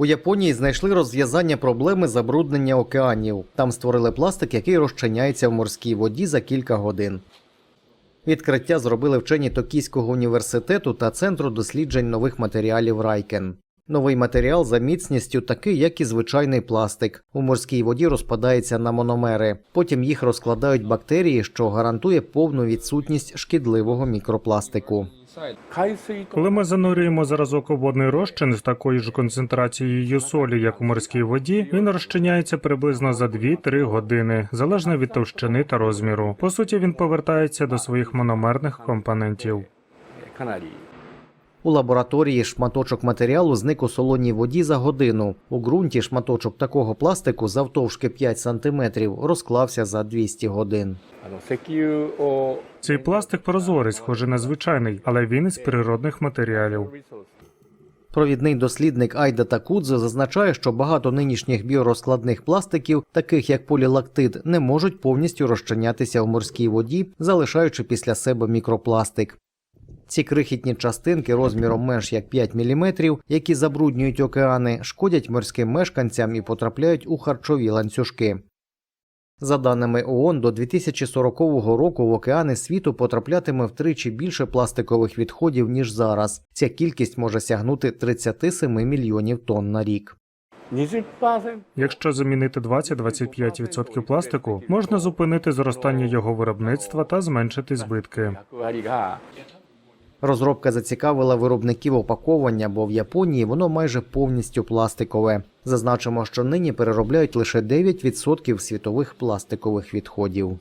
У Японії знайшли розв'язання проблеми забруднення океанів. Там створили пластик, який розчиняється в морській воді за кілька годин. Відкриття зробили вчені Токійського університету та Центру досліджень нових матеріалів Райкен. Новий матеріал за міцністю такий, як і звичайний пластик. У морській воді розпадається на мономери. Потім їх розкладають бактерії, що гарантує повну відсутність шкідливого мікропластику. Коли ми занурюємо зразок у водний розчин з такою ж концентрацією солі, як у морській воді, він розчиняється приблизно за 2-3 години, залежно від товщини та розміру. По суті, він повертається до своїх мономерних компонентів. У лабораторії шматочок матеріалу зник у солоній воді за годину. У ґрунті шматочок такого пластику завтовшки 5 сантиметрів розклався за 200 годин. Цей пластик прозорий, схоже на звичайний, але він із природних матеріалів. Провідний дослідник Айда Такудзе зазначає, що багато нинішніх біорозкладних пластиків, таких як полілактид, не можуть повністю розчинятися в морській воді, залишаючи після себе мікропластик. Ці крихітні частинки розміром менш як 5 мм, які забруднюють океани, шкодять морським мешканцям і потрапляють у харчові ланцюжки. За даними ООН, до 2040 року в океани світу потраплятиме втричі більше пластикових відходів, ніж зараз. Ця кількість може сягнути 37 мільйонів тонн на рік. 20% Якщо замінити 20-25% пластику, можна зупинити зростання його виробництва та зменшити збитки. Розробка зацікавила виробників опаковання, бо в Японії воно майже повністю пластикове. Зазначимо, що нині переробляють лише 9% світових пластикових відходів.